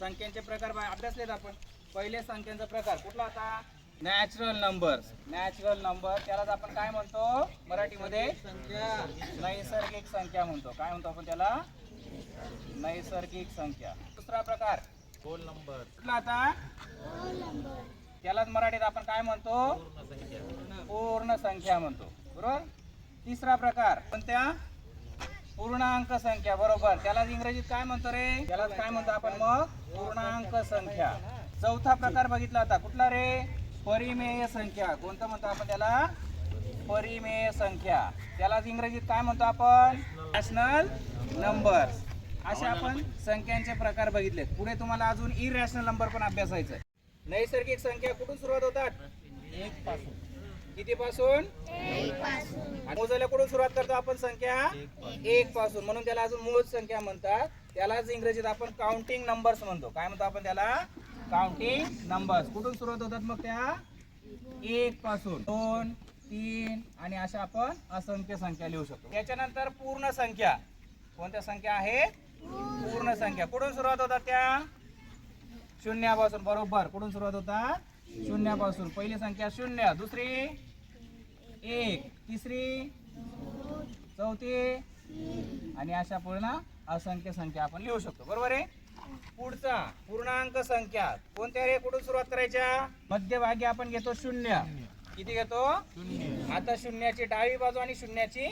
संख्यांचे प्रकार बा- अभ्यासलेत आपण. पहिले संख्यांचा प्रकार. कुठला आता नॅचरल नंबर नॅचरल नंबर त्यालाच आपण काय म्हणतो? मराठीमध्ये संख्या. नैसर्गिक संख्या म्हणतो. काय म्हणतो आपण त्याला? नैसर्गिक संख्या. दुसरा प्रकार. होल नंबर कुठला आता त्यालाच मराठीत आपण काय म्हणतो? पूर्ण संख्या. पूर्ण संख्या म्हणतो. बरोबर? तिसरा प्रकार. कोणत्या? पूर्णांक संख्या बरोबर. त्याला इंग्रजीत काय म्हणतो रे? त्याला काय म्हणतो आपण मग? पूर्णांक संख्या. चौथा प्रकार बघितला होता कुठला रे? परिमेय संख्या. कोणतं म्हणतो आपण त्याला? परिमेय संख्या. त्याला इंग्रजीत काय म्हणतो आपण? नॅशनल नंबर असे आपण संख्यांचे प्रकार बघितले पुढे तुम्हाला अजून इरॅशनल नंबर पण अभ्यासायचं नैसर्गिक संख्या कुठून सुरुवात होतात? एक पासून. किती पासून मोजायला कुठून सुरुवात करतो आपण संख्या? एक पासून म्हणून त्याला अजून मूळ संख्या म्हणतात. त्यालाच इंग्रजीत आपण काउंटिंग नंबर्स म्हणतो. काय म्हणतो आपण त्याला? काउंटिंग नंबर्स कुठून सुरुवात होतात मग त्या? एक पासून दोन तीन आणि अशा आपण असंख्य संख्या लिहू शकतो. त्याच्यानंतर पूर्ण संख्या. कोणत्या संख्या आहेत पूर्ण संख्या. कुठून सुरुवात होतात त्या? शून्यापासून. बरोबर. कुठून सुरुवात होतात? शून्यापासून. पहिली संख्या शून्य. दुसरी? एक तिसरी चौथी आणि अशा पूर्ण असंख्य संख्या आपण लिहू शकतो. बरोबर आहे? पुढचा पूर्णांक संख्या. कोणत्या रे? कुठून सुरुवात करायच्या? मध्यभागी आपण घेतो शून्य. किती घेतो? आता शून्याची डावी बाजू आणि शून्याची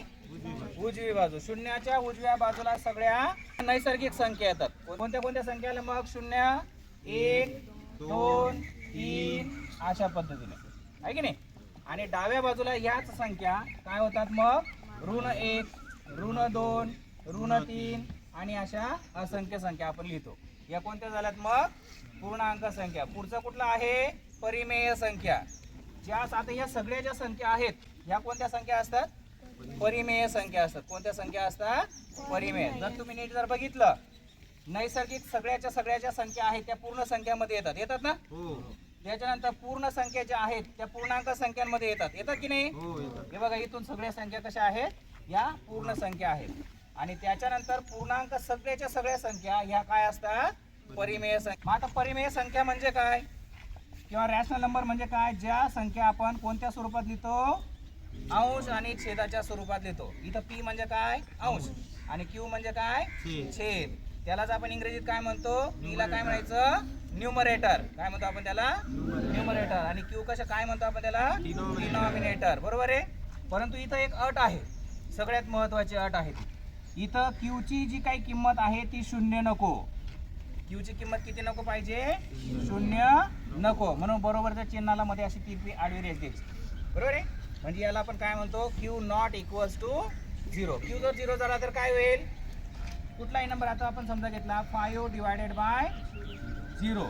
उजवी बाजू. शून्याच्या उजव्या बाजूला सगळ्या नैसर्गिक संख्या येतात. कोणत्या कोणत्या संख्या आल्या? मग शून्य एक दोन तीन अशा पद्धतीने. आहे की नाही? आणि डाव्या बाजूला याच संख्या. काय होतात मग? ऋण एक ऋण दोन ऋण तीन आणि अशा असंख्य संख्या आपण लिहितो. या कोणत्या झाल्यात मग? पूर्णांक संख्या. पुढचा कुठला आहे? परिमेय संख्या. ज्या आता या सगळ्या ज्या संख्या आहेत ह्या कोणत्या संख्या असतात? परिमेय संख्या असतात. कोणत्या संख्या असतात? परिमेय. जर तुम्ही नीट जर बघितलं नैसर्गिक सगळ्याच्या सगळ्या ज्या संख्या आहेत त्या पूर्ण संख्यामध्ये येतात. येतात ना? हो. त्याच्यानंतर पूर्ण संख्या ज्या आहेत त्या पूर्णांक संख्यांमध्ये येतात. येतात की नाही? हो हे बघा इथून सगळ्या संख्या कशा आहेत? या पूर्ण संख्या आहेत. आणि त्याच्यानंतर पूर्णांक सगळ्याच्या सगळ्या संख्या ह्या काय असतात? परिमेय संख्या. आता परिमेय संख्या म्हणजे काय? किंवा रॅशनल नंबर म्हणजे काय? ज्या संख्या आपण कोणत्या स्वरूपात लिहितो? अंश आणि छेदाच्या स्वरूपात लिहितो. इथं पी म्हणजे काय? अंश. आणि क्यू म्हणजे काय? छेद. त्यालाच आपण इंग्रजीत काय म्हणतो? पीला काय म्हणायचं? न्यूमरेटर काय म्हणतो आपण त्याला? न्यूमरेटर आणि क्यू कसं काय म्हणतो आपण त्याला. डिनॉमिनेटर बरोबर आहे? परंतु इथं एक अट आहे. सगळ्यात महत्वाची अट आहे ती. इथं क्यूची जी काही किंमत आहे ती शून्य नको. क्यूची किंमत किती नको पाहिजे? शून्य नको. म्हणून बरोबरच्या चिन्हाला मध्ये अशी तिरपी आडवी रेष द्यायची. बरोबर आहे? म्हणजे याला आपण काय म्हणतो? Q not equals to zero Q जर झिरो झाला तर काय होईल? कुठलाही नंबर आता आपण समजा घेतला फाईव्ह डिवायडेड बाय झिरो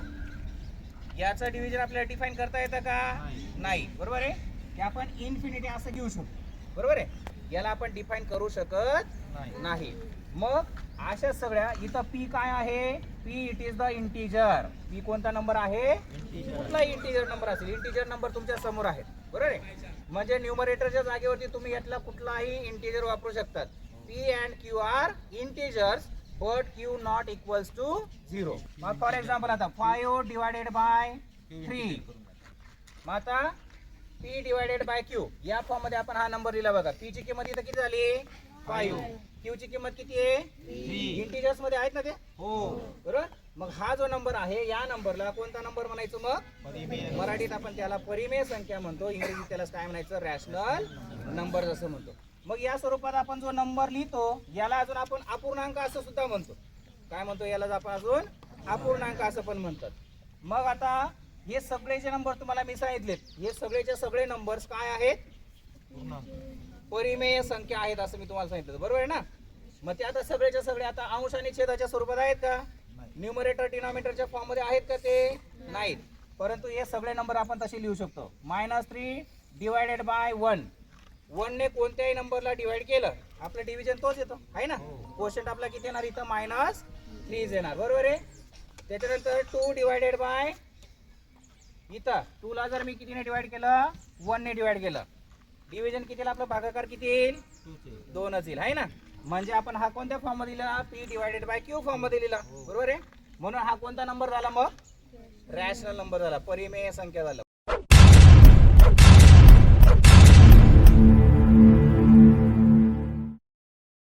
याचं डिव्हिजन आपल्याला डिफाईन करता येतं का? नाही. बरोबर आहे? की आपण इन्फिनिटी असं घेऊ शकतो बरोबर आहे? याला आपण डिफाईन करू शकत नाही. मग अशा सगळ्या इथं पी काय आहे? P it is the integer P कोणता नंबर आहे? कुठलाही इंटीजर नंबर असेल? इंटीजर नंबर तुमच्यासमोर आहे. बरोबर आहे? म्हणजे न्यूमरेटरच्या जागेवरती तुम्ही यातला कुठलाही इंटीजर वापरू शकतात. P and Q are integers but Q not equals to zero मग फॉर एक्झाम्पल आता फाईव्ह डिवायडेड बाय थ्री मग आता पी डिवायडेड बाय क्यू या फॉर्ममध्ये आपण हा नंबर दिला बघा. पी ची किंमत इथं किती झाली? फाईव्ह क्यू ची किंमत किती आहे? इंटिजर्समध्ये आहेत ना ते? हो. बरोबर मग हा जो नंबर आहे या नंबरला कोणता नंबर म्हणायचो मग? मराठीत आपण त्याला परिमेय संख्या म्हणतो. इंग्रजीत त्याला काय म्हणायचं? रॅशनल नंबर असं म्हणतो. मग या स्वरूपात आपण जो नंबर लिहितो याला अजून आपण अपूर्णांक असं सुद्धा म्हणतो. काय म्हणतो याला आपण अजून अपूर्णांक असं पण म्हणतात. मग आता हे सगळेचे नंबर तुम्हाला मी सांगितलेत. हे सगळेचे सगळे नंबर्स काय आहेत? परिमेय संख्या आहेत असं मी तुम्हाला सांगितलं. बरोबर आहे ना? मग ते आता सगळेच्या सगळे आता अंश आणि छेदाच्या स्वरूपात आहेत का? न्युमरेटर न्यूमरेटर डिनॉमिनेटरच्या फॉर्ममध्ये आहेत का ते? नाहीत. परंतु हे सगळे नंबर आपण तसे लिहू शकतो. Minus three divided by one वनने कोणत्याही नंबरला डिवाइड केलं आपलं डिव्हिजन तोच येतो. आहे ना? हो. क्वेश्चन आपला किती येणार? इथं मायनस थ्रीज येणार. बरोबर आहे? त्याच्यानंतर टू डिवायडेड बाय इथं टूला जर मी कितीने डिवाइड केलं? वनने डिवाइड केलं. डिव्हिजन कितीला आपलं भागाकार किती येईल. दोनच येईल. आहे ना? म्हणजे आपण हा कोणत्या फॉर्ममध्ये लिहिला? पी डिवायडेड बाय क्यू फॉर्ममध्ये लिहिला. बरोबर आहे? म्हणून हा कोणता नंबर झाला मग? रॅशनल नंबर झाला. परिमेय संख्या झाला.